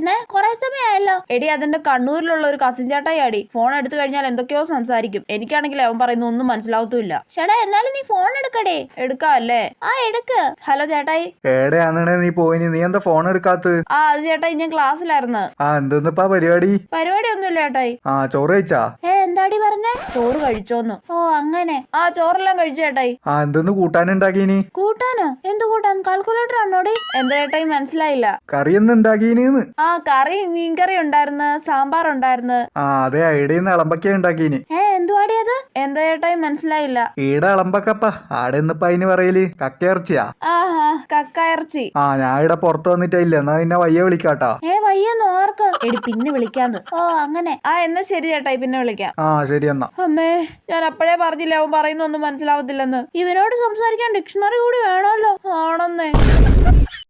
വിളിക്കുന്നേ കൊറേ സമയമായല്ലോ എടി അതിന്റെ കണ്ണൂരിലുള്ള ഒരു കസിൻ ചേട്ടായി അടി ഫോൺ എടുത്തു കഴിഞ്ഞാൽ എന്തൊക്കെയോ സംസാരിക്കും. എനിക്കാണെങ്കിൽ അവൻ പറയുന്ന ഒന്നും മനസ്സിലാവത്തുമില്ല. ചേട്ടാ എന്നാലും നീ ഫോൺ എടുക്കടേ. എടുക്കാം അല്ലേ ആ എടുക്ക്. ഹലോ ചേട്ടായി. നീ പോയി നീ എന്താ ഫോൺ എടുക്കാത്ത ആ അത് ചേട്ടായി ഞാൻ ക്ലാസ്സിലായിരുന്നു ആ എന്തെന്നിപ്പാ പരിപാടി? പരിപാടി ഒന്നുമില്ല ചേട്ടായി. ആ ചോറ് കഴിച്ചാ? ഏ എന്താടി പറഞ്ഞേ? ചോറ് കഴിച്ചോന്ന്. ഓ അങ്ങനെ. ആ ചോറെല്ലാം കഴിച്ചു ചേട്ടായി ആ എന്തെന്ന് കൂട്ടാനുണ്ടാക്കീനി കൂട്ടാനോ? എന്ത് കൂട്ടാൻ? കാൽക്കുലേറ്റർ ആണോടി? എന്താ ചേട്ടായി മനസ്സിലായില്ല. കറി എന്ന് ഉണ്ടാക്കീനിന്ന് ആ കറി മീൻകറി ഉണ്ടായിരുന്നു സാമ്പാർ ഉണ്ടായിരുന്നു. ആ അതെ ഈടെന്ന് ഇളമ്പക്ക ഉണ്ടാക്കീനി ഏ എന്തുവാടി അത്? എന്താ ചേട്ടായി മനസ്സിലായില്ല. ഈടെ ഇളമ്പക്കപ്പ ആടെ ഇന്നിപ്പ അതിന് പറയൽ? കക്കയിറച്ചിയാ? ആഹാ കക്കയിറച്ചി. ആ ഞാൻ ഇവിടെ പുറത്ത് വന്നിട്ടില്ല എന്നാ നിന്നെ വയ്യ വിളിക്കാട്ടാ. ഏ ഓർക്ക് എടി പിന്നെ വിളിക്കാന്ന്. ഓ അങ്ങനെ. ആ എന്നാ ശരി ചേട്ടായി പിന്നെ വിളിക്കാം. ആ ശരി എന്നാ. അമ്മേ ഞാൻ അപ്പോഴേ പറഞ്ഞില്ല അവൻ പറയുന്ന ഒന്നും മനസ്സിലാവത്തില്ലെന്ന്. ഇവരോട് സംസാരിക്കാൻ ഡിക്ഷണറി കൂടി വേണമല്ലോ. ആണെന്നേ